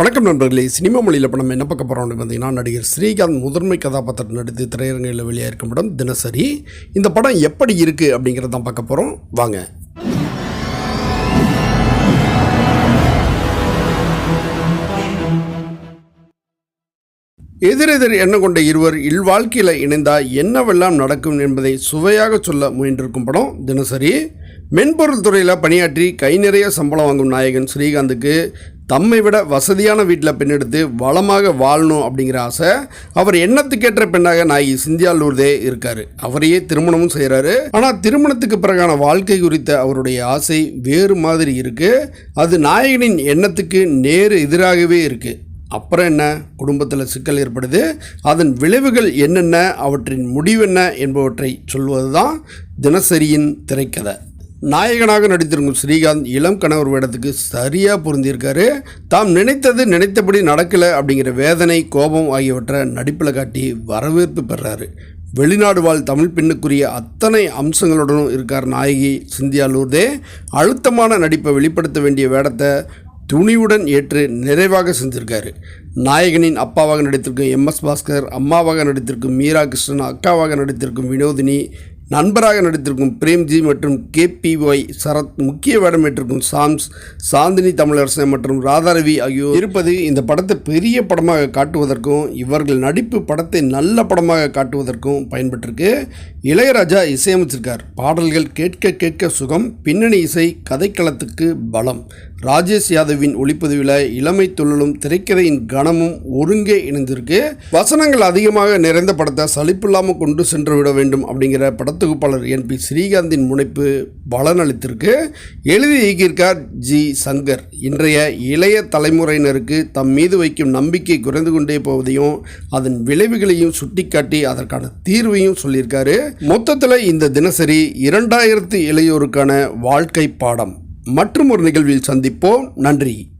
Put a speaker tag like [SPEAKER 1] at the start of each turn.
[SPEAKER 1] வணக்கம் நண்பர்களே. சினிமா மொழியில் இப்போ நம்ம என்ன பார்க்க போகிறோம்னு பார்த்தீங்கன்னா நடிகர் ஸ்ரீகாந்த் முதன்மை கதாபாத்திரம் நடித்து திரையரங்கில் வெளியாயிருக்கும் படம் தினசரி. இந்த படம் எப்படி இருக்குது அப்படிங்கிறத தான் பார்க்க போகிறோம் வாங்க. எதிரெதிர் எண்ணம் கொண்ட இருவர் இல்வாழ்க்கையில் இணைந்தால் என்னவெல்லாம் நடக்கும் என்பதை சுவையாக சொல்ல முயன்றிருக்கும் படம் தினசரி. மென்பொருள் துறையில் பணியாற்றி கை நிறைய சம்பளம் வாங்கும் நாயகன் ஸ்ரீகாந்துக்கு தம்மை விட வசதியான வீட்டில் பெண்ணெடுத்து வளமாக வாழணும் அப்படிங்கிற ஆசை. அவர் எண்ணத்துக்கேற்ற பெண்ணாக நாயகி சிந்தியா லூர்தே இருக்கார். அவரையே திருமணமும் செய்கிறாரு. ஆனால் திருமணத்துக்கு பிறகான வாழ்க்கை குறித்த அவருடைய ஆசை வேறு மாதிரி இருக்குது அது நாயகனின் எண்ணத்துக்கு நேரு எதிராகவே இருக்குது அப்புறம் என்ன? குடும்பத்தில் சிக்கல் ஏற்படுது. அதன் விளைவுகள் என்னென்ன? அவற்றின் முடிவென்ன என்பவற்றை சொல்வது தான் தினசரியின் திரைக்கதை. நாயகனாக நடித்திருக்கும் ஸ்ரீகாந்த் இளம் கணவர் வேடத்துக்கு சரியாக பொருந்தியிருக்காரு. தாம் நினைத்தது நினைத்தபடி நடக்கலை அப்படிங்கிற வேதனை கோபம் ஆகியவற்றை நடிப்பில் காட்டி வரவேற்பு பெறாரு. வெளிநாடு வாழ் தமிழ் பெண்ணுக்குரிய அத்தனை அம்சங்களுடனும் இருக்கார் நாயகி சிந்தியா லூர்தே. அழுத்தமான நடிப்பை வெளிப்படுத்த வேண்டிய வேடத்தை துணிவுடன் ஏற்று நிறைவாக செஞ்சிருக்காரு. நாயகனின் அப்பாவாக நடித்திருக்கும் எம்எஸ் பாஸ்கர் அம்மாவாக நடித்திருக்கும் மீரா கிருஷ்ணன் அக்காவாக நடித்திருக்கும் வினோதினி நண்பராக நடித்திருக்கும் பிரேம்ஜி மற்றும் கேபிஒய் சரத் முக்கிய வேடம் ஏற்றிருக்கும் சாம்ஸ் சாந்தினி தமிழரசன் மற்றும் ராதாரவி ஆகியோர் இருப்பது இந்த படத்தை பெரிய படமாக காட்டுவதற்கும் இவர்கள் நடிப்பு படத்தை நல்ல படமாக காட்டுவதற்கும் பயன்பட்டிருக்கு இளையராஜா இசையமைச்சிருக்கார். பாடல்கள் கேட்க கேட்க சுகம் பின்னணி இசை கதைக்களத்துக்கு பலம். ராஜேஷ் யாதவின் ஒளிப்பதிவில் இளமை துள்ளலும் திரைக்கதையின் கனமும் ஒருங்கே இணைந்திருக்கு. வசனங்கள் அதிகமாக நிறைந்த படத்தை சலிப்பில்லாமல் கொண்டு சென்று விட வேண்டும் அப்படிங்கிற படத்தை தொகுப்பாளர் என் பி ஸ்ரீகாந்தின் முனைப்பு பலனளித்திருக்கு. எழுதி இயக்கியிருக்கார் ஜி சங்கர். இன்றைய இளைய தலைமுறையினருக்கு தம் மீது வைக்கும் நம்பிக்கை குறைந்து கொண்டே போவதையும் அதன் விளைவுகளையும் சுட்டிக்காட்டி அதற்கான தீர்வையும் சொல்லியிருக்காரு. மொத்தத்தில் இந்த தினசரி இரண்டாயிரத்து இளையோருக்கான வாழ்க்கை பாடம். மற்றும் ஒரு நிகழ்வில் சந்திப்போம். நன்றி.